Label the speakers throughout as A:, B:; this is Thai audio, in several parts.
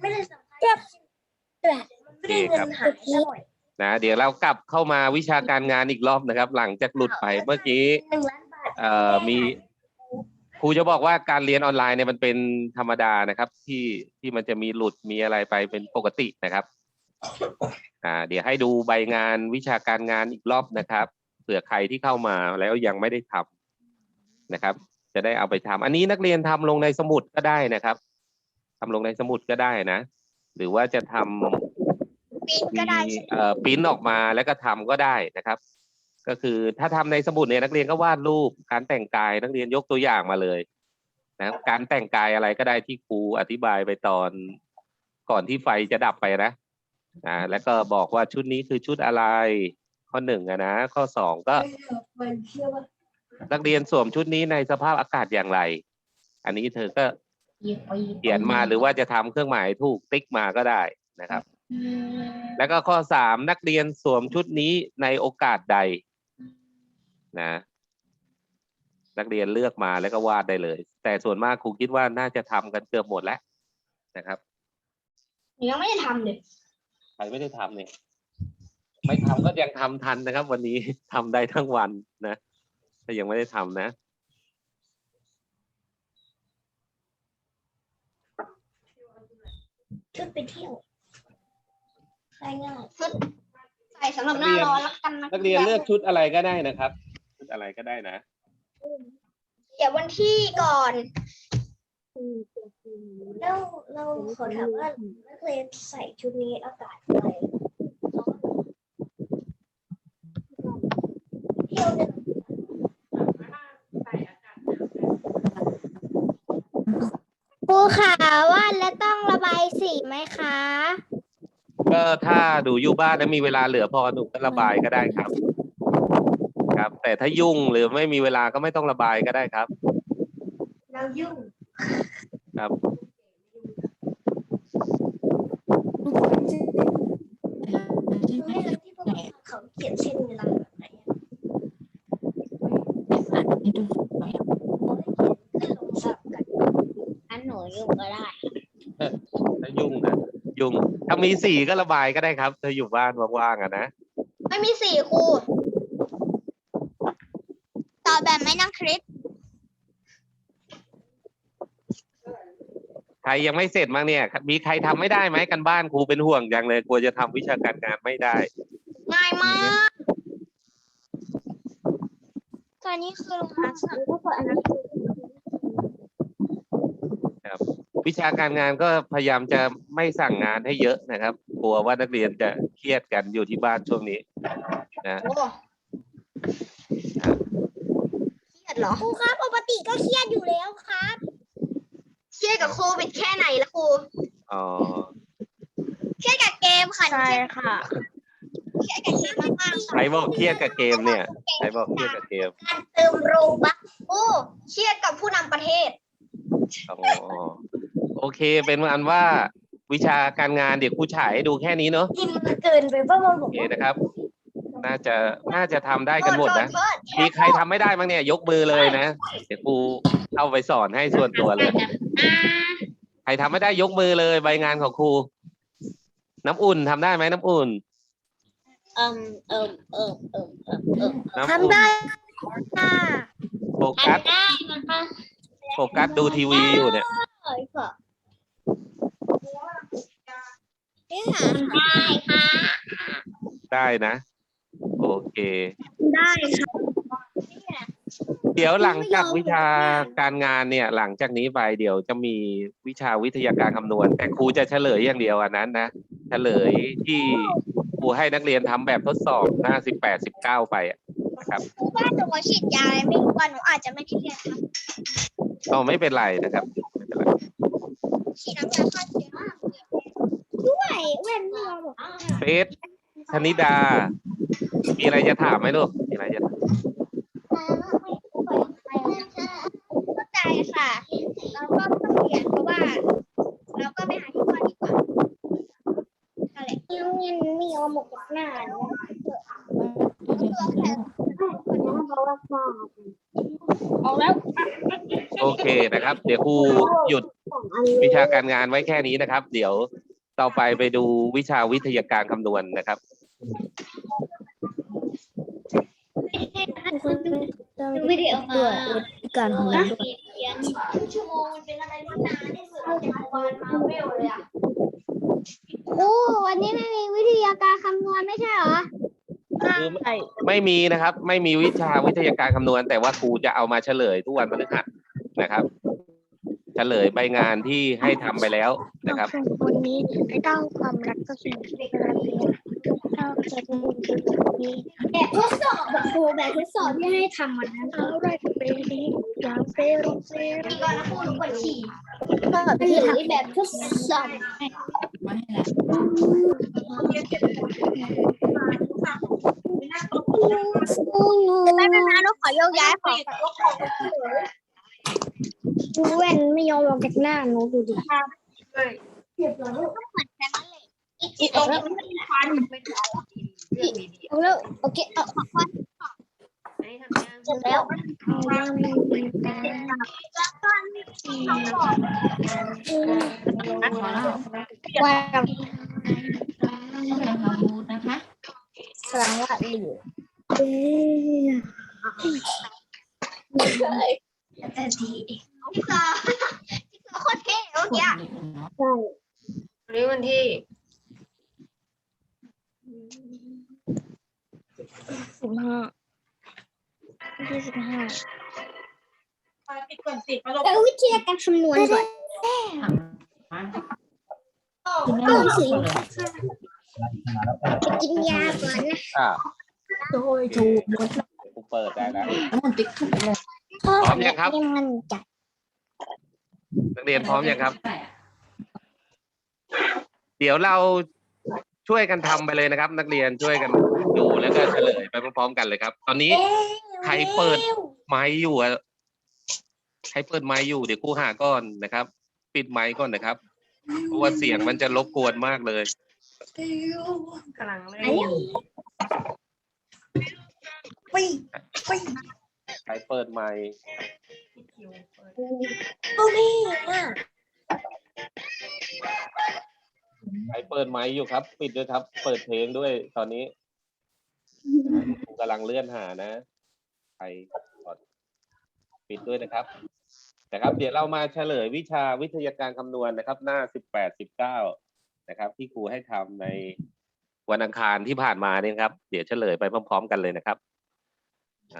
A: ไม่ได้สำคัญมันไม่ได้เงินหายซะหน่อย
B: นะเดี๋ยวเรากลับเข้ามาวิชาการงานอีกรอบนะครับ หลังจากหลุดไปเมื่อกี้
A: หนึ่งล้านบาท
B: เอ่อมีครูจะบอกว่าการเรียนออนไลน์เนี่ยมันเป็นธรรมดานะครับ ที่ที่มันจะมีหลุดมีอะไรไปเป็นปกตินะครับอ่าเดี๋ยวให้ดูใบงานวิชาการงานอีกรอบนะครับเผื่อใครที่เข้ามาแล้วยังไม่ได้ทำนะครับ จะได้เอาไปทำอันนี้นักเรียนทำลงในสมุดก็ได้นะครับ ทำลงในสมุดก็ได้นะ หรือว่าจะทำ
A: ปีนก็ได้
B: มีเอ่อปริ้นออกมาแล้วก็ทำก็ได้นะครับ ก็คือถ้าทำในสมุดเนี่ยนักเรียนก็วาดรูปการแต่งกายนักเรียนยกตัวอย่างมาเลยนะครับการแต่งกายอะไรก็ได้ที่ครูอธิบายไปตอนก่อนที่ไฟจะดับไปนะอ่าแล้วก็บอกว่าชุดนี้คือชุดอะไร ข้อหนึ่งอะนะ ข้อสองก็
A: มันเชื่อว่า
B: นักเรียนสวมชุดนี้ในสภาพอากาศอย่างไร อันนี้เธอก็ เขียนมาหรือว่าจะทำเครื่องหมายถูกติ๊กมาก็ได้นะครับ แล้วก็ข้อสามนักเรียนสวมชุดนี้ในโอกาสใดนะ นักเรียนเลือกมาแล้วก็วาดได้เลย แต่ส่วนมากครูคิดว่าน่าจะทำกันเกือบหมดแล้วนะครับ
A: ยังไม่ได้ทำเลย
B: ใครไม่ได้ทำเนี่ยไม่ทำก็ยังทำทันนะครับ วันนี้ทำได้ทั้งวันนะถ้ายังไม่ได้ทำนะ
A: ชุดไปเที่ยวใช่ง่าย
C: ใส่สำหรับหน้าร้อนแล้วกันนะ
B: นักเรียนเลือกชุดอะไรก็ได้นะครับ ชุดอะไรก็ได้นะ
C: เดี๋ยววันที่ก่อน
A: แล้วเราขอถามว่านักเรียนใส่ชุดนี้อากาศอะไรเที่ยวเนี่ย
C: ครูขา ไหมคะ
B: ก็ถ้าดูอยู่บ้านแล้วมีเวลาเหลือพอหนูก็ระบายก็ได้ครับ ครับ แต่ถ้ายุ่งหรือไม่มีเวลาก็ไม่ต้องระบายก็ได้ครับ
A: เรายุ่ง
B: ครับ
A: ไม่รู้ที่พวกเขาเขียนเส้นเวลาแบบไหนอะขึ้นลงสับกัน
C: อันหนูยุ่งก็ได้
B: ถ้ายุ่งนะยุ่ง ถ้า มีสีก็ระบายก็ได้ครับถ้าอยู่บ้านว่างๆอะนะ
C: ไม่มีสีครูตอบแบบไม่นั่งคลิป
B: ใครยังไม่เสร็จมั้งเนี่ย มีใครทำไม่ได้ไหมกันบ้านครูเป็นห่วงอย่างเลยกลัวจะทำวิชาการงานไม่ได้
C: ง่ายมากตอนนี้คือโรงงานสั่งก็เปิดอันนั้น
B: วิชาการงานก็พยายามจะไม่สั่งงานให้เยอะนะครับ กลัวว่านักเรียนจะเครียดกันอยู่ที่บ้านช่วงนี้นะ
C: โอ้เครียดเหรอ
A: ครูครับปกติก็เครียดอยู่แล้วครับ
C: เครียดกับโควิดแค่ไหนละครู
B: อ๋อ
C: เครียดกับเกมค่ะ
A: ใช่ค่ะ
C: เครียดกับเกมมากๆ
B: ใครบอกเครียดกับเกมเนี่ยใครบอกเครียดกับเกม
A: การเติมโรบัค
C: โอ้เครียดกับผู้นำประเทศ
B: อ๋อ โอเค เป็นอันว่าวิชาการงานเดี๋ยวครูฉายให้ดูแค่นี้เนอะ
A: ที่มันเกินไปว่ามันบ
B: โอ
A: อก
B: เค
A: ว่า
B: นะครับ น่าจะน่าจะทำได้กันหมดนะ
C: โทษโทษโทษ
B: มีใครทำไม่ได้บ้างเนี่ย ยกมือเลยนะ เดี๋ยวครูเข้าไปสอนให้ส่วนตัวเลย
C: อ่า
B: ใครทำไม่ได้ยกมือเลยใบงานของครู น้ำอุ่นทำได้ไหมน้ำอุ่น
C: เอิ่มเอิ่มเอิ่มเอิ่มเอิ่มเอิ่ม
B: น้ำอุ่น
A: ทำได้ค่ะ
B: โฟกัส
C: ทำได้มันก็
B: โฟกัสดูทีวีอยู่เนี่ย
C: เลยค่ะ ได้ค่ะ
B: ได้นะ โอเค
C: ได้ค่ะ
B: เดี๋ยวหลังจากวิชาการงานเนี่ย หลังจากนี้ไปเดี๋ยวจะมีวิชาวิทยาการคำนวณ แต่ครูจะเฉลยอย่างเดียวอันนั้นนะเฉลยที่ครูให้นักเรียนทำแบบทดสอบหน้าสิบแปดสิบเก้าไปอะนะครับ
C: ครูว่าหนูขอฉีดยาอะไรไม่รู้ว่าหนูอาจจะไม่ได้เรียนครับ
B: ก็ไม่เป็นไรนะครับไม่เป็นไร
C: ฉีดน้ำยาฆ่าเชื้อด้วย เว้นไม่ยอมบอก
B: เฟสธนิดา มีอะไรจะถามไหมลูก มีอะไรจะถาม
C: เข้าใจค่ะ เราก็ต้องเรียนเพราะว่า เราก็ไปหาที่ก่อนดีกว่านั่นแหละที่โรงเรียนไม่ยอมหมกหน้าเนอะเอาแล้ว
B: โอเคนะครับ เดี๋ยวครูหยุดวิชาการงานไว้แค่นี้นะครับ เดี๋ยว ต่อไปไปดูวิชาวิทยาการคำนวณนะครับ
C: วิดีโอมา
A: การของเราด้วย
C: ชั่วโมงมันเป็นอะไรที่นานที่สุดในจักรวาลมาเวลเลยอะโอ้วันนี้ไม่มีวิทยาการคำนวณไม่ใช่เหรอ
B: คือไม่ไม่มีนะครับ ไม่มีวิชาวิทยาการคำนวณ แต่ว่าครูจะเอามาเฉลยทุกวันพฤหัสนะครับ เฉลยใบงานที่ให้ทำไปแล้วนะครับ
A: คนนี้ไอ้เต้าความรักก็สิ่งที่เวลาเรียนเต้าจะเป็นคือนี้
C: แบบทดสอบแบบครูแบบทดสอบที่ให้ทำวันนั้น
A: เอาไรเป็นนี้ยาวเซรุเซรุ
C: อีกก่อนนะครูหนูปวดฉี่
A: ก็
C: ห
A: ที่ทำ
C: แบบทดสอบ
A: ไม่เป็นไรเราขอยกย้ายของ ดูแว่นไม่ยอมลงจากหน้าหนูดูดิ
C: อีกตรงนี้มันเป็นฟัน
A: เอาแล้วโอเคเอาเสร็จแล้วว่า
D: นะคะ
A: กลางว่าเหลือ
C: แต่ดี พี่ซอพี่ซอโคตรเท่เมื่อกี้
A: ใช่
D: วันนี้วันที่
A: สิบห้าที่สิบห้า
D: ปิดก่อนสิเขาลง
C: แล้ววิธีการคำนวณก่อน
A: ก็สิ
C: กินยาก่อนนะ
B: อ่า
A: โดยถูกหมด
B: ครูเปิดได้แล้ว
D: น้ำมันติ๊กถูกเลย
B: พร้อมยังครับ
A: มันจัด
B: นักเรียนพร้อมยังครับ เดี๋ยวเราช่วยกันทำไปเลยนะครับ นักเรียนช่วยกันดูแล้วก็เฉลยไปพร้อมๆกันเลยครับ ตอนนี้ใครเปิดไม้อยู่อะใครเปิดไม้อยู่เดี๋ยวครูหาก่อนนะครับ ปิดไม้ก่อนนะครับเพราะว่าเสียงมันจะรบกวนมากเลย
D: กำลังเลย
B: ใครเปิดไม้
A: โอ้นี่อะ
B: ใครเปิดไม้อยู่ครับ ปิดด้วยครับ เปิดเพลงด้วยตอนนี้กำลังเลื่อนหานะใครกดปิดด้วยนะครับ นะครับ เดี๋ยวเรามาเฉลยวิชาวิทยาการคำนวณนะครับ หน้าสิบแปดสิบเก้านะครับ ที่ครูให้ทำในวันอังคารที่ผ่านมาเนี่ยครับ เดี๋ยวเฉลยไปพร้อม ๆ กันเลยนะครับ น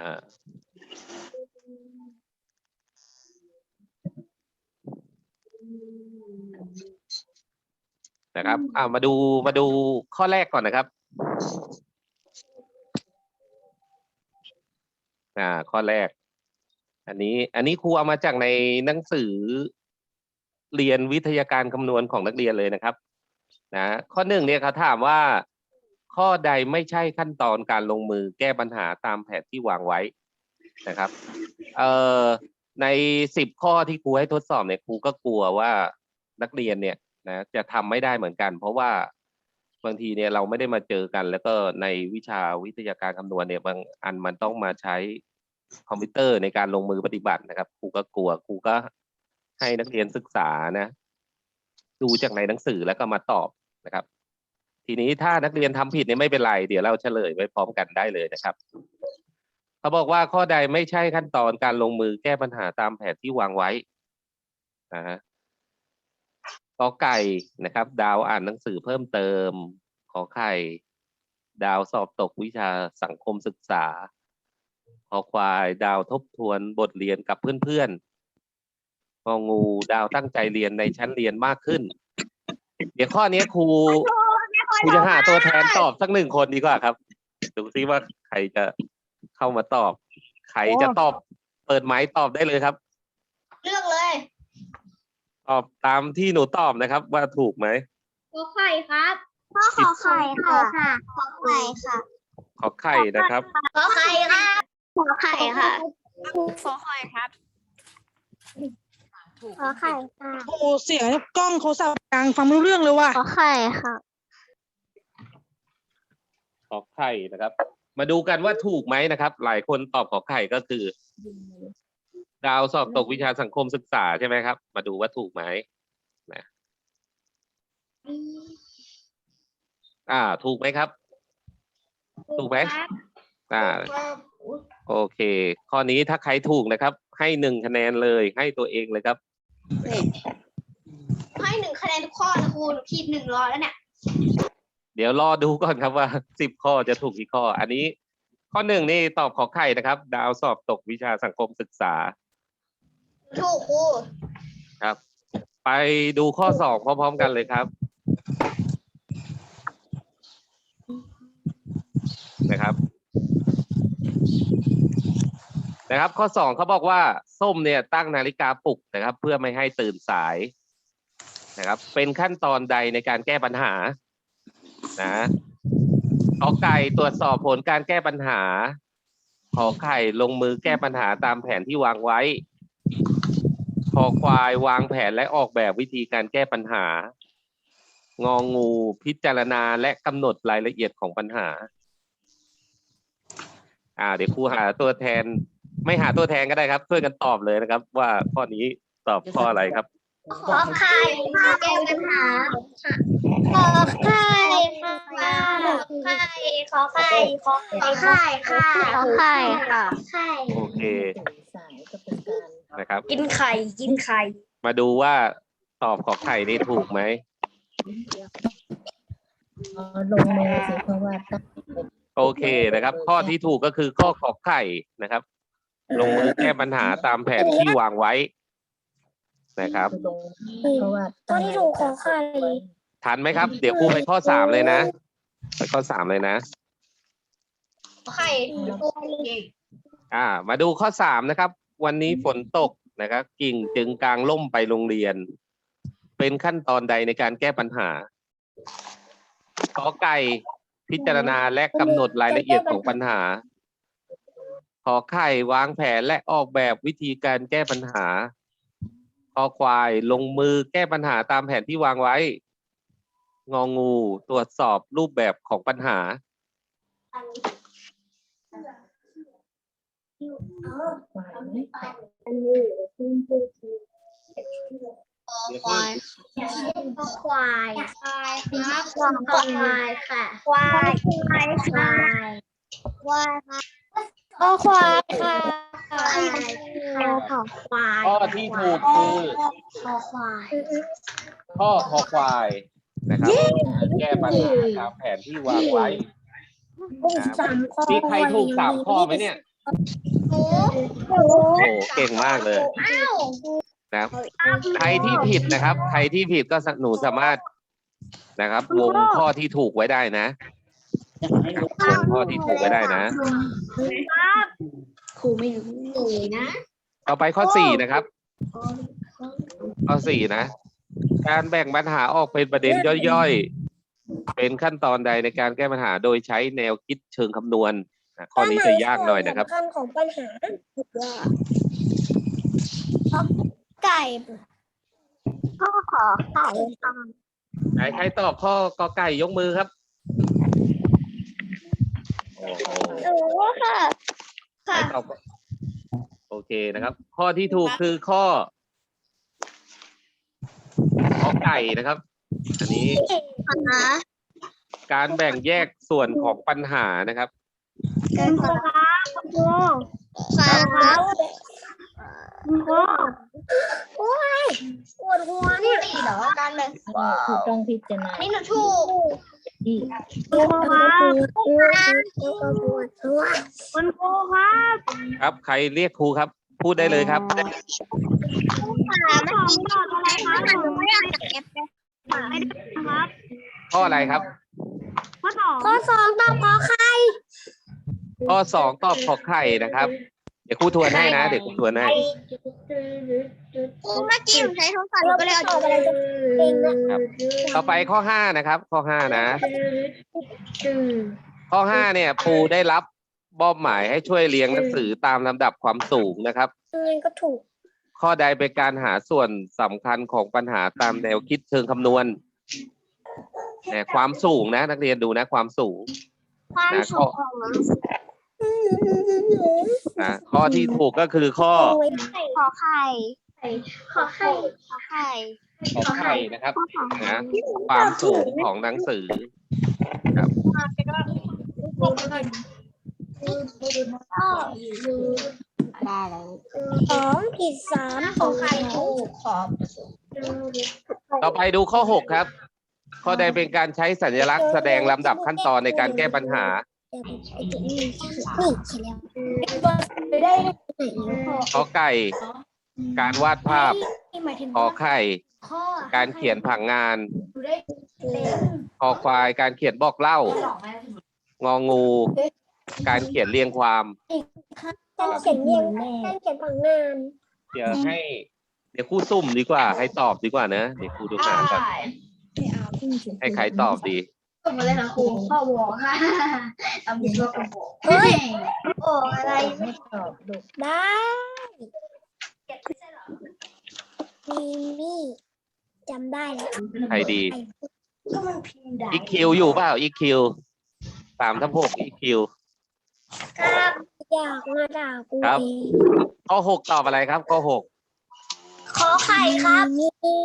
B: ะครับอ่ามาดูมาดูข้อแรกก่อนนะครับอ่าข้อแรก อันนี้ อันนี้ครูเอามาจากในหนังสือเรียนวิทยาการคำนวณของนักเรียนเลยนะครับ นะ ข้อหนึ่งเนี่ยเขาถามว่า ข้อใดไม่ใช่ขั้นตอนการลงมือแก้ปัญหาตามแผนที่วางไว้นะครับเอ่อในสิบข้อที่ครูให้ทดสอบเนี่ยครูก็กลัวว่านักเรียนเนี่ยนะจะทำไม่ได้เหมือนกัน เพราะว่าบางทีเนี่ยเราไม่ได้มาเจอกัน แล้วก็ในวิชาวิทยาการคำนวณเนี่ยบางอันมันต้องมาใช้คอมพิวเตอร์ในการลงมือปฏิบัตินะครับครูก็กลัวครูก็ให้นักเรียนศึกษานะ ดูจากในหนังสือแล้วก็มาตอบนะครับ ทีนี้ถ้านักเรียนทำผิดเนี่ยไม่เป็นไร เดี๋ยวเราเฉลยไว้พร้อมกันได้เลยนะครับ เขาบอกว่าข้อใดไม่ใช่ขั้นตอนการลงมือแก้ปัญหาตามแผนที่วางไว้นะฮะกอไก่นะครับ ดาวอ่านหนังสือเพิ่มเติม ขอไข่ ดาวสอบตกวิชาสังคมศึกษา ขอควายดาวทบทวนบทเรียนกับเพื่อนๆงองูดาวตั้งใจเรียนในชั้นเรียนมากขึ้น เดี๋ยวข้อนี้ครู ครูจะหาตัวแทนตอบสักหนึ่งคนดีกว่าครับ ดูซิว่าใครจะเข้ามาตอบ ใครจะตอบ เปิดไม้ตอบได้เลยครับ
C: เลือกเลย
B: ตอบตามที่หนูตอบนะครับ ว่าถูกไหม
C: ขอไข่ครับพ่อขอไข่ค่ะขอไข่ค่ะ
B: ขอไข่นะครับ
C: ขอไข่ค่ะขอไข่ค่ะ
D: ขอคอยครับถูก
A: ขอไข่ค่ะ
E: โอ้โหเสียงกล้องโทรศัพท์กลางฟังไม่รู้เรื่องเลยว่ะ
A: ขอไข่ค่ะ
B: ขอไข่นะครับ มาดูกันว่าถูกไหมนะครับ หลายคนตอบขอไข่ก็คือ ดาวสอบตกวิชาสังคมศึกษาใช่ไหมครับ มาดูว่าถูกไหมนะอ่า ถูกไหมครับ ถูกไหมอ่า โอเค ข้อนี้ถ้าใครถูกนะครับ ให้หนึ่งคะแนนเลย ให้ตัวเองเลยครับ
C: ให้หนึ่งคะแนนทุกข้อนะคุณผิดหนึ่งร้อยแล้วเนี่ย
B: เดี๋ยวรอดูก่อนครับว่าสิบข้อจะถูกกี่ข้อ อันนี้ ข้อหนึ่งนี่ตอบขอไข่นะครับ ดาวสอบตกวิชาสังคมศึกษา
C: ถูกครู
B: ครับ ไปดูข้อสองพร้อม ๆ กันเลยครับนะครับนะครับ ข้อสองเขาบอกว่าส้มเนี่ยตั้งนาฬิกาปลุกนะครับ เพื่อไม่ให้ตื่นสายนะครับ เป็นขั้นตอนใดในการแก้ปัญหา นะขอไก่ตรวจสอบผลการแก้ปัญหา ขอไข่ลงมือแก้ปัญหาตามแผนที่วางไว้คอควายวางแผนและออกแบบวิธีการแก้ปัญหา งองูพิจารณาและกำหนดรายละเอียดของปัญหา อ่า เดี๋ยวครูหาตัวแทน ไม่หาตัวแทนก็ได้ครับช่วยกันตอบเลยนะครับ ว่าข้อนี้ตอบข้ออะไรครับ
C: ขอไข่แก้ปัญหาขอไข่ ไข่ขอไข่ขอไข่ค่ะขอไข่ค่ะไข่
B: โอเค
F: สายก็เป็นการ
B: นะครับ
D: กินไข่กินไข่
B: มาดูว่าตอบขอไข่นี่ถูกไหม
F: เอาลงมือสิเพราะว่าตั้ง
B: โอเคนะครับ ข้อที่ถูกก็คือข้อขอไข่นะครับ ลงมือแก้ปัญหาตามแผนที่วางไว้นะครับ
F: ลงเพราะว่าตั้ง
B: ทันไหมครับ เดี๋ยวครูไปข้อสามเลยนะ ไปข้อสามเลยนะ
C: ขอไข่ตัวเอง
B: อ่า มาดูข้อสามนะครับ วันนี้ฝนตกนะครับ กิ่งจึงกลางล่มไปโรงเรียน เป็นขั้นตอนใดในการแก้ปัญหาขอไก่พิจารณาและกำหนดรายละเอียดของปัญหา ขอไข่วางแผนและออกแบบวิธีการแก้ปัญหา ขอควายลงมือแก้ปัญหาตามแผนที่วางไว้ งองู ตรวจสอบรูปแบบของปัญหา
F: ควาย
C: ควายควายครับควายค่ะ ควายควายค่ะควายค่ะโอ้ควายค่ะควาย
B: ข้อที่ถูกคือ
C: คอควาย
B: ข้อคอควาย นะครับแก้ปัญหาตามแผนที่วางไว้นะครับมีใครถูกสามข้อไหมเนี่ย
C: หนู
B: โอ้เก่งมากเลย
C: อ้าว
B: นะครับใครที่ผิดนะครับ ใครที่ผิดก็หนูสามารถนะครับ วงข้อที่ถูกไว้ได้นะวงข้อที่ถูกไว้ได้นะ
C: ครูไม่รู้หนูนะ
B: ต่อไปข้อสี่นะครับ ข้อสี่นะ การแบ่งปัญหาออกเป็นประเด็นย่อยๆ เป็นขั้นตอนใดในการแก้ปัญหาโดยใช้แนวคิดเชิงคำนวณอะข้อนี้จะยากหน่อยนะครับ
C: สำคัญของปัญหาไก่พ่อขอไก่ค่ะ
B: ใครใครตอบข้อกอไก่ยกมือครับโอ้โห
C: หนูค่ะ
B: ใครตอบก็โอเคนะครับ ข้อที่ถูกคือข้อ ขอไก่นะครับ อันนี้
C: ค่ะ
B: การแบ่งแยกส่วนของปัญหานะครับ
C: คุณครูครับคุณครูครับคุณครูโอ้ยปวดหัวนี่เหรอกันเลย
F: คือต้องพิจารณา
C: นี่หนูถูก
F: ที่
C: คุณครูครับคุณครูครับ
B: ครับ ใครเรียกครูครับ พูดได้เลยครับ
C: ค่ะเมื่อกี้ตอบอะไรคะหนูไม่อยากเก็บเลยไม่ได้ครับ
B: ข้ออะไรครับ
C: ข้อสองข้อสองตอบขอไข่
B: ข้อสองตอบขอไข่นะครับ เดี๋ยวครูทวนให้นะเดี๋ยวครูทวนให้
C: ครูเมื่อกี้หนูใช้โทรศัพท์หนูก็เลยเอาจุดเอง
B: ครับต่อไปข้อห้านะครับ ข้อห้านะ ข้อห้าเนี่ยครูได้รับ มอบหมายให้ช่วยเรียงหนังสือตามลำดับความสูงนะครับ
C: เงินก็ถูก
B: ข้อใดเป็นการหาส่วนสำคัญของปัญหาตามแนวคิดเชิงคำนวณเนี่ยความสูงนะ นักเรียนดูนะความสูง
C: ความสุขของ
B: นะข้อที่ถูกก็คือข้อ
C: ขอไข่ ขอไข่ ขอไข่
B: ขอไข่นะครับนะความสูงของหนังสือครับ
A: ได้เลยสองขีดสาม
C: ของใครถูกขอบ
B: ต่อไปดูข้อหกครับ ข้อใดเป็นการใช้สัญลักษณ์แสดงลำดับขั้นตอนในการแก้ปัญหา
A: นี่เขียนแล้วไข
B: อไก่ การวาดภาพ
C: หมายถึง
B: ขอไข่ การเขียนผังงาน
C: ดูได้เต็ม
B: คอควาย การเขียนบอกเล่างองู การเขียนเรียงความ
A: การเขียนเรียงการเขียนผังงาน
B: เดี๋ยวให้ เดี๋ยวครู่ซุ่มดีกว่า ให้ตอบดีกว่านะเดี๋ยวครูดูงานก่อนให้ใครตอบดี
C: ส่งมาเลยค่ะครูข้อวอค่ะเอาบุกตัวกับบอกเฮ้ยโอ้อะไร
F: ไม่ตอบลูก
A: ได้
C: เก็บไม่ใช่หรอ
A: มีมี่จำได้แล้ว
B: ใครดี
C: ก็มันพิมพ์ได้
B: อีคิวอยู่เปล่าอีคิวสามทับหกอีคิว
C: ครับ
A: อยากมาด่ากู
B: ครับ
A: เอง
B: ข้อหกตอบอะไรครับข้อหก
C: ขอไข่ครับ
A: มีมี่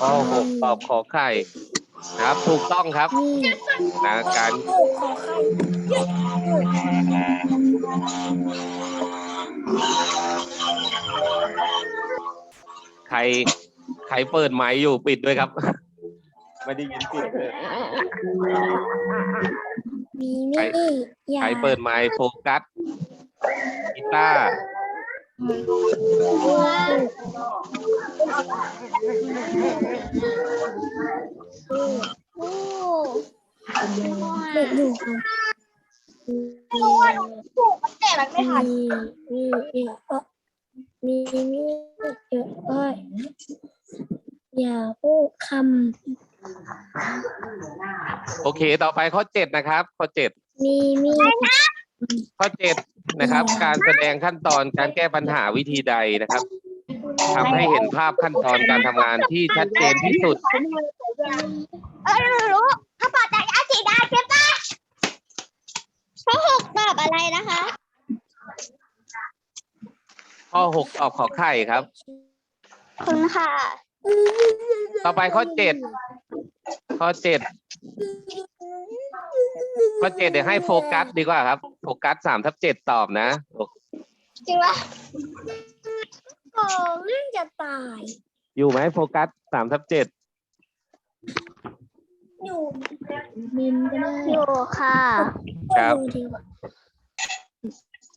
B: ข้อหกตอบขอไข่นะครับ ถูกต้องครับ
A: มี
B: นะการ
A: ลูกขอไข่
B: ใครใครเปิดไมค์อยู่ปิดด้วยครับ ไม่ได้ยินปิดเลย
A: มีมี่อยา
B: ใคร
A: ก
B: เปิดไมค์โฟกัสกีตาร์
A: โอ้เด็กอยู่ค่ะ
C: ถูกมันแต่มันไม่ทัน
A: มีมีเออมีมีเยอะเอ้ยอย่าพูดค
B: โอเค ต่อไปข้อเจ็ดนะครับ ข้อเจ็ดำ
A: มีมี
B: ข้อเจ็ดนะครับ การแสดงขั้นตอนการแก้ปัญหาวิธีใดนะครับทำให้เห็นภาพขั้นตอนการทำงานที่ชัดเจนที่สุด
C: เออรู้กระเป๋าตังค์อาสีดาใช่ปะข้อหกตอบอะไรนะคะ
B: ข้อหกตอบขอไข่ครับ
C: คุณค่ะ
B: ต่อไปข้อเจ็ดข้อเจ็ดข้อเจ็ดเดี๋ยวให้โฟกัสดีกว่าครับ โฟกัสสามทับเจ็ดตอบนะ
C: จริงปะ
A: โอ้เรื่องจะตาย
B: อยู่ไหมโฟกัสสามทับเจ็ด
A: อยู่
F: มินก็ได้
C: อยู่ค่ะ
B: ครับ
A: อยู่ดีกว่า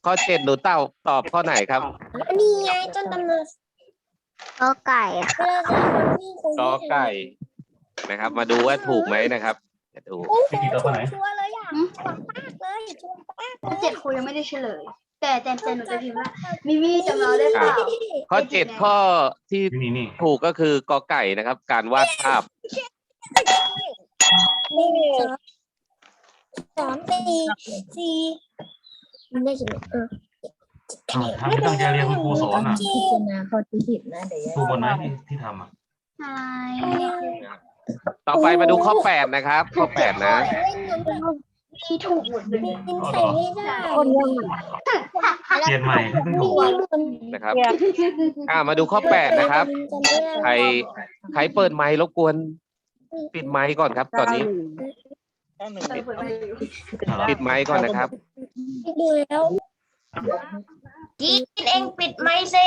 B: ข้อเจ็ดหนูเต้าตอบข้อไหนครับ
A: อันนี้ไงต้นตำรับ
C: ก็ไก่
A: เวลาจะคนที่คง
B: กอไก่นะครับ มาดูว่าถูกไหมนะครับจะดู
A: โอ้โหชัวร์เลยอะชัวร์มากเลยชัวร์มากเลย
C: เจ็ดครูยังไม่ได้เฉลย แต่แต่แต่หนูจะพิมพ์ว่ามิมี่จำเราได้เปล่า
B: ข้อเจ็ดข้อที่ถูกก็คือกอไก่นะครับ การวาดภาพ
A: นี่สามสี่สี่มันได้กี่เออ
G: ทำทำไม่ตั้งใจเรียนคุณครูสอนอะ
F: พิจารณาข้อที่ผิดนะเดี๋ยว
G: ถูกหมดไหมที่ที่ทำอะ
C: อะไร
B: ต่อไปมาดูข้อแปดนะครับ ข้อแปดนะ
C: ที่ถูกหมดเลย
A: กินไข่ไม่ได้
G: เรียนใหม่ที่เพิ่งถูก
B: นะครับอ่ามาดูข้อแปดนะครับ ใครใครเปิดไมค์รบกวน ปิดไมค์ก่อนครับ ตอนนี้ปิดไมค์ก่อนนะครับ
A: ดูแล้ว
C: จีนเองปิดไมค์สิ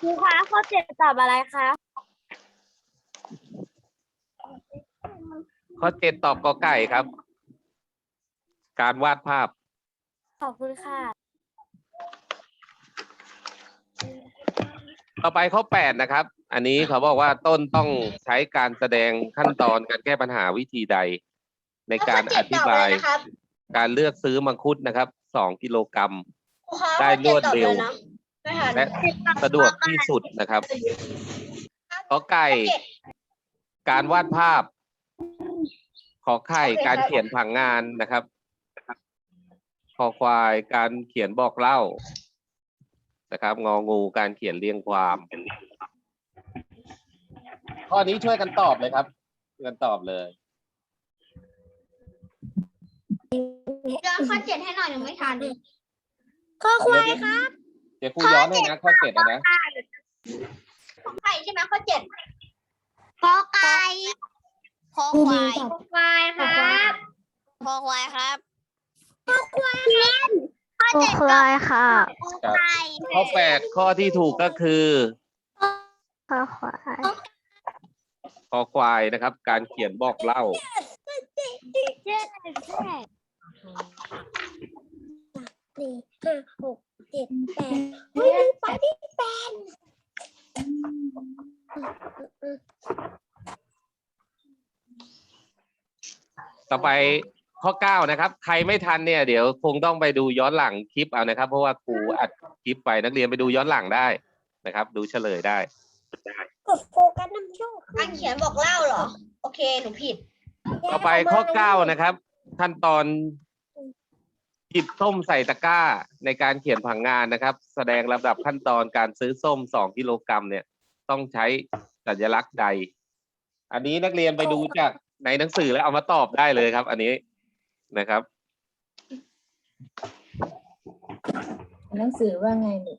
C: ครูคะข้อเจ็ดตอบอะไรคะ
B: ข้อเจ็ดตอบกอไก่ครับ การวาดภาพ
C: ขอบคุณค่ะ
B: ต่อไปข้อแปดนะครับ อันนี้เขาบอกว่าต้นต้องใช้การแสดงขั้นตอนการแก้ปัญหาวิธีใด ในการอธิบาย การเลือกซื้อมังคุดนะครับสองกิโลกรัม ได้รวดเร็ว และสะดวกที่สุดนะครับขอไก่การวาดภาพ ขอไข่การเขียนผังงานนะครับขอควายการเขียนบอกเล่านะครับ งองูการเขียนเรียงความ ข้อนี้ช่วยกันตอบเลยครับช่วยกันตอบเลย
C: ย้อนข้อเจ็ดให้หน่อยหนูไม่ทัน
A: ข้อควายครับ
B: เดี๋ยวครูย้อนให้นะข้อเจ็ดอะนะ
C: ของไข่ใช่ไหมข้อเจ็ดกอไก่คอควายควายครับคอควายครับคอควายข้อเจ็ด
A: ควายค่ะ
C: คอควาย
B: ข้อแปดข้อที่ถูกก็คือ
A: ข้อควาย
B: คอควายนะครับ การเขียนบอกเล่า
A: สี่ห้าหกเจ็ดแปดเฮ้ยไปที่แปด
B: ต่อไปข้อเก้านะครับ ใครไม่ทันเนี่ยเดี๋ยวคงต้องไปดูย้อนหลังคลิปเอานะครับ เพราะว่าครูอัดคลิปไปนักเรียนไปดูย้อนหลังได้นะครับ ดูเฉลยได้
A: กดโฟกัสน้ำโชค
C: การเขียนบอกเล่าเหรอ โอเค หนูผิด
B: ต่อไปข้อเก้านะครับ ขั้นตอน หยิบส้มใส่ตะกร้าในการเขียนผังงานนะครับ แสดงลำดับขั้นตอนการซื้อส้มสองกิโลกรัมเนี่ย ต้องใช้สัญลักษณ์ใด อันนี้นักเรียนไปดูจากในหนังสือแล้วเอามาตอบได้เลยครับ อันนี้นะครับ
F: หนังสือว่าไงนี่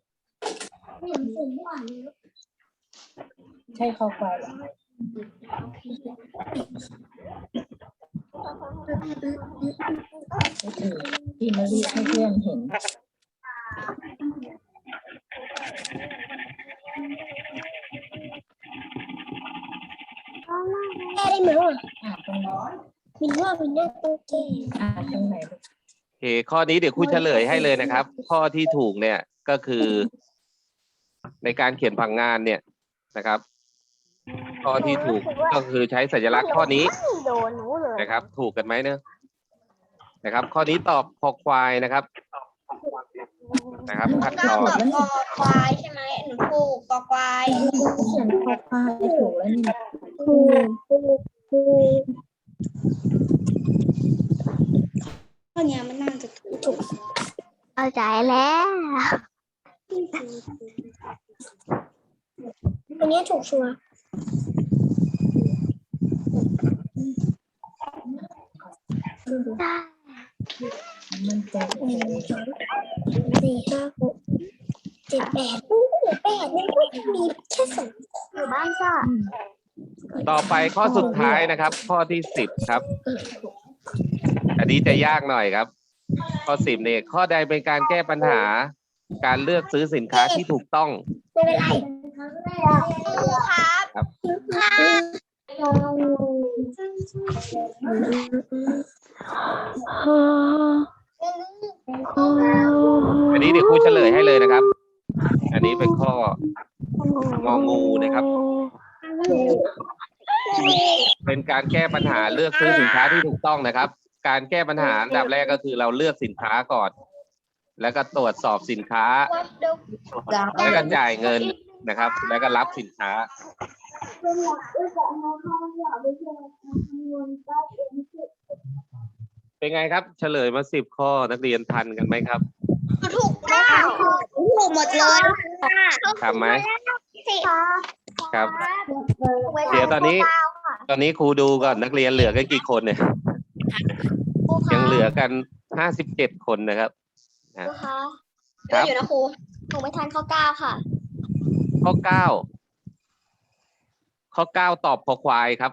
F: ใช่ข้อความเหรอ ก็คือที่มารีดให้เพื่อนเห็น
A: แก้ได้ไหมวะ
F: อ่านตรงไหน
A: มินว่ามินน่าต้องแก้
F: อ่านตรงไหนลูก
B: โอเคข้อนี้เดี๋ยวครูเฉลยให้เลยนะครับ ข้อที่ถูกเนี่ยก็คือ ในการเขียนผังงานเนี่ยนะครับ ข้อที่ถูกก็คือใช้สัญลักษณ์ข้อนี้
A: โดนหนูเลย
B: นะครับ ถูกกันไหมเนอะนะครับ ข้อนี้ตอบคอควายนะครับ นะครับขั้น
C: ก้า
B: ต
C: ว
B: อน
C: กับคอควายใช่ไหมหนูถูกคอควาย
F: เขียนข้อความไม่ถูกแล้วนี่
A: ถูกถูกถูก
C: ข้อนี้มันน่าจะถูก
A: ถูกเข้าใจแล้วอันนี้ถูกชัวร์
F: มันใจ
A: หนึ่งสองสี่ห้าหกเจ็ดแปดอู้แปดนี่ก็มีแค่สองอยู่บ้านจ้ะ
B: ต่อไปข้อสุดท้ายนะครับ ข้อที่สิบครับ อันนี้จะยากหน่อยครับ ข้อสิบเนี่ยข้อใดเป็นการแก้ปัญหา การเลือกซื้อสินค้าที่ถูกต้อง
A: ไม่เป็นไร
C: ครูครับ
B: ครับอันนี้เดี๋ยวครูเฉลยให้เลยนะครับ อันนี้เป็นข้ององูนะครับ เป็นการแก้ปัญหาเลือกซื้อสินค้าที่ถูกต้องนะครับ การแก้ปัญหาอันดับแรกก็คือเราเลือกสินค้าก่อน แล้วก็ตรวจสอบสินค้า แล้วก็จ่ายเงิน นะครับ แล้วก็รับสินค้า เป็นไงครับ เฉลยมาสิบข้อนักเรียนทันกันไหมครับ
C: ถูกต้องถูกหมดเลย
B: ทำไหม
C: สิ
B: ครับ เดี๋ยวตอนนี้ ตอนนี้ครูดูก่อนนักเรียนเหลือกันกี่คนเนี่ยยังเหลือกันห้าสิบเจ็ดคนนะครับ
C: ครูคะ
B: ครั
C: เดี๋ยว
B: บ
C: อยู่นะครูหนูไม่ทันข้อเก้าค่ะ
B: ข้อเก้าข้อเก้าตอบคอควายครับ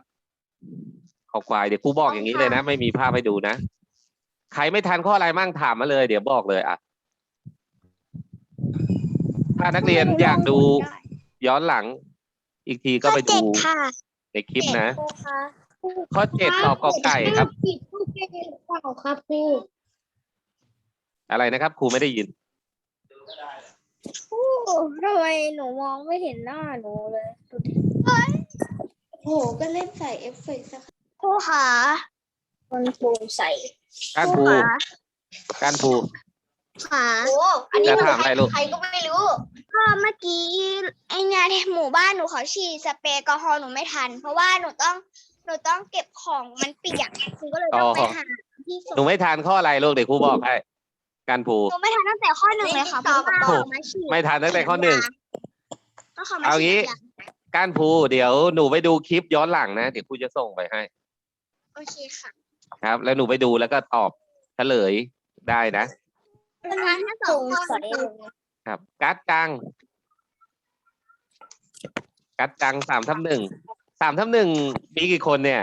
B: คอควายเดี๋ยวครูบอกอย่างนี้เลยนะ ไม่มีภาพให้ดูนะ ใครไม่ทันข้ออะไรมั่งถามมาเลย เดี๋ยวบอกเลยอะถ้านักเรียนอยากดูย้อนหลัง อีกทีก็ไปดู
A: ค่ะ
B: ในคลิปนะ
A: ครูคะ
B: ข้อเจ็ดตอบกอไก่ครับ
A: ผิดผู้เก่งเปล่าครับครู
B: อะไรนะครับครูไม่ได้ยิน
A: ทำไมหนูมองไม่เห็นหน้าหนูเลย
C: โหก็เล่นใส่เอฟเฟกต์สัก
A: ครูขามันโปร่งใส
B: ก้านภูก้านภู
A: ขา
C: โอ้อันนี้
B: จะ
C: หนู
B: ถามอะไรลูก
C: ใครก็ไม่รู้
A: ก็เมื่อกี้ไอเนี่ยที่หมู่บ้านหนูเขาฉีดสเปรย์แอลกอฮอล์หนูไม่ทัน เพราะว่าหนูต้องหนูต้องเก็บของมันเปียกครูก็เลยต้องไปหาที่ส่
B: หนู
A: ง
B: ไม่ทานข้ออะไรลูกเดี๋ยวครูบอกให้ ก้านภู
A: หนูไม่ทันตั้งแต่ข้อหนึ่งเลยค่ะเพราะว่าเขามาฉีด
B: ไม่ทานตั้งแต่ข้อหนึ่ง
A: ก็เขามา
B: เอา
A: ฉี
B: งี้
A: ดยา
B: ก้านภูเดี๋ยวหนูไปดูคลิปย้อนหลังนะ เดี๋ยวครูจะส่งไปให้
A: โอเคค่ะ
B: ครับ แล้วหนูไปดูแล้วก็ตอบเฉลยได้นะ
A: เป็นงานที่สองข้อ
B: ครับกัดจังกัดจังสามทับหนึ่งสามทับหนึ่งมีกี่คนเนี่ย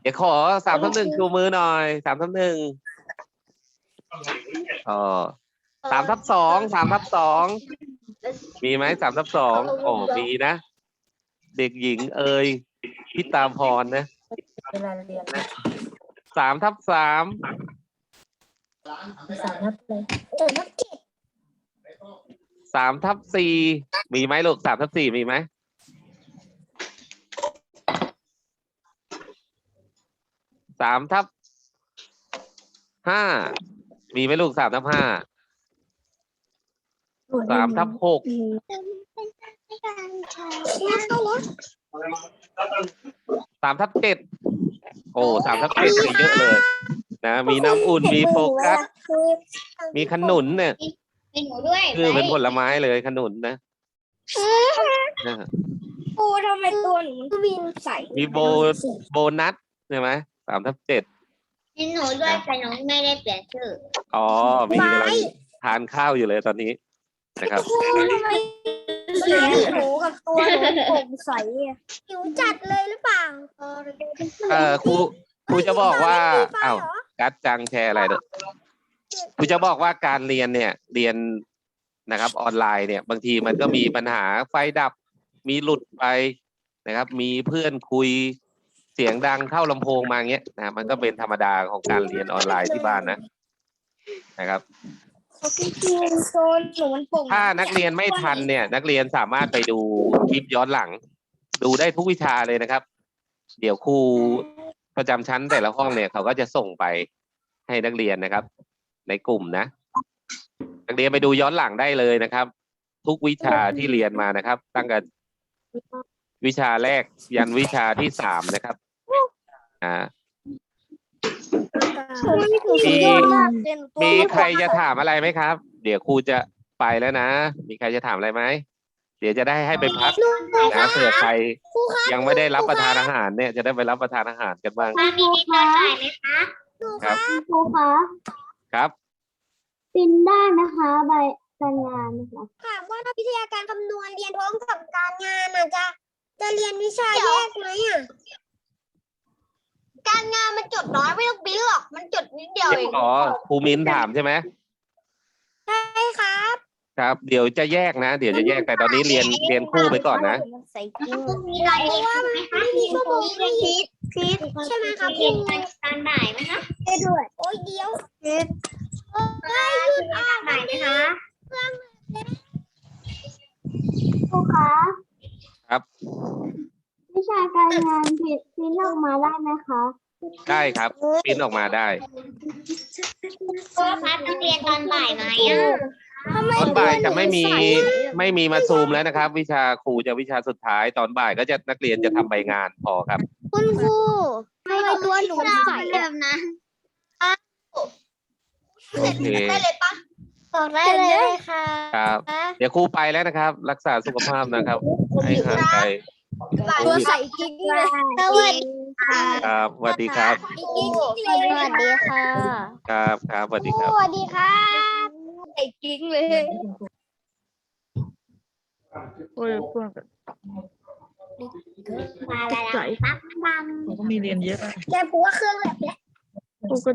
B: เดี๋ยวขอสามทับหนึ่งชูมือหน่อยสามทับหนึ่ง อ๋อสามทับสองสามทับสองมีไหมสามทับสองโอ้มีนะ เด็กหญิงเอ่ยพิตาพรนะ
F: เวลาเรียน
B: สามทับสาม
F: สามทับเลย
C: เดี๋ยวนับเจ็ด
B: สามทับสี่มีไหมลูกสามทับสี่มีไหมสามทับห้า มีไหมลูกสามทับห้าสามทับหกสามทับเจ็ดโอ้สามทับเจ็ดมีเยอะเลย นะ มีน้ำอุ่นมีโฟกัส มีขนุนเนี่ย
C: เป็นหนูด้วย
B: คือเป็นผลไม้เลยขนุนนะนะ
C: ปูทำไมตัวหนูมันบินใส
B: มีโบโบนัสใช่ไหมสามทับเจ็ด
C: เป็ นหนูด้วยแต่หนูไม่ได้เปลี่ยนชื่อ
B: อ๋อมีกำลังทานข้าวอยู่เลยตอนนี้นะครับ
C: เสียงหนูกับตัวหนูโปร่งใสอะหิวจัดเลยหรือเปล่า
B: เออครูครูจะบอกว่าอ้าวกัดจังแชร์อะไรเด้อครูจะบอกว่าการเรียนเนี่ย เรียนนะครับ ออนไลน์เนี่ย บางทีมันก็มีปัญหาไฟดับ มีหลุดไปนะครับ มีเพื่อนคุย เสียงดังเข้าลำโพงมาเงี้ยนะมันก็เป็นธรรมดาของการเรียนออนไลน์ที่บ้านนะนะครับ
C: จริงๆโซนหนูมันโปร่ง
B: ถ้านักเรียนไม่ทันเนี่ย นักเรียนสามารถไปดูคลิปย้อนหลัง ดูได้ทุกวิชาเลยนะครับ เดี๋ยวครูประจำชั้นแต่ละห้องเนี่ยเขาก็จะส่งไปให้นักเรียนนะครับ ในกลุ่มนะ นักเรียนไปดูย้อนหลังได้เลยนะครับ ทุกวิชาที่เรียนมานะครับ ตั้งแต่วิชาแรกยันวิชาที่สามนะครับ อ่ามีมีใครจะถามอะไรไหมครับ เดี๋ยวครูจะไปแล้วนะ มีใครจะถามอะไรไหม เดี๋ยวจะได้ให้ไปพักนะเผื่อใครยังไม่ได้รับประทานอาหารเนี่ยจะได้ไปรับประทานอาหารกันบ้าง
C: มามีตอนบ่ายไหมคะ
B: ครับ
C: ครูคะ
B: ครับ
C: ปินได้นะคะใบการงานนะคะถามว่าวิทยาการคำนวณเรียนพร้อมกับการงานอะจะจะเรียนวิชาแยกไหมอะ การงานมันจดน้อยไม่ต้องบิ้วหรอก มันจดนิดเดียวเอง
B: อ๋อครูมินถามใช่ไหม
C: ใช่ครับ
B: ครับ เดี๋ยวจะแยกนะ เดี๋ยวจะแยกแต่ตอนนี้เรียนเรียนคู่ไปก่อนนะ
C: ใส่กิ้งมีรายเรียนไหมคะมีชั่วโมงไม่คิดคิดใช่ไหมครับเรียนการบ่ายไหมคะได้ด้วยโอ้ยเดียวคิดโอ้ยหยุดอ่านบ่ายไหมคะครูคะ
B: ครับ
C: วิ ชาการงานพิดพิมพ์ออกมาได้ไหมคะ
B: ได้ครับปริ้นออกมาได้
C: ครูคะต้องเรียนตอนบ่ายไหมอะ
B: ตอนบ่ายจะไม่มีไม่มีมาซูมแล้วนะครับ วิชาครูจะวิชาสุดท้ายตอนบ่ายก็จะนักเรียนจะทำใบงานพอครับ
C: คุณครูทำไมตัวหนูใสเดิมนะ
B: โอเค
C: ได้เลยปะบอกได้เลยค่ะ
B: ครับ เดี๋ยวครูไปแล้วนะครับ รักษาสุขภาพนะครับ ให้ห่างไกล
C: ตัวใสกิ๊กเลยสวัสดีค่ะ
B: ครับสวัสดีครับ
C: กิ๊กเลยสวัสดีค่ะ
B: ครับครับสวัสดีครับ
C: สวัสดีครับใสกิ๊กเลย
E: โอ้ยพวก
C: มาแล้วปั๊บปั๊ม
E: ผมก็มีเรียนเยอะ
C: แกพูดว่าเครื่องแบบเนี้ย
E: กูก็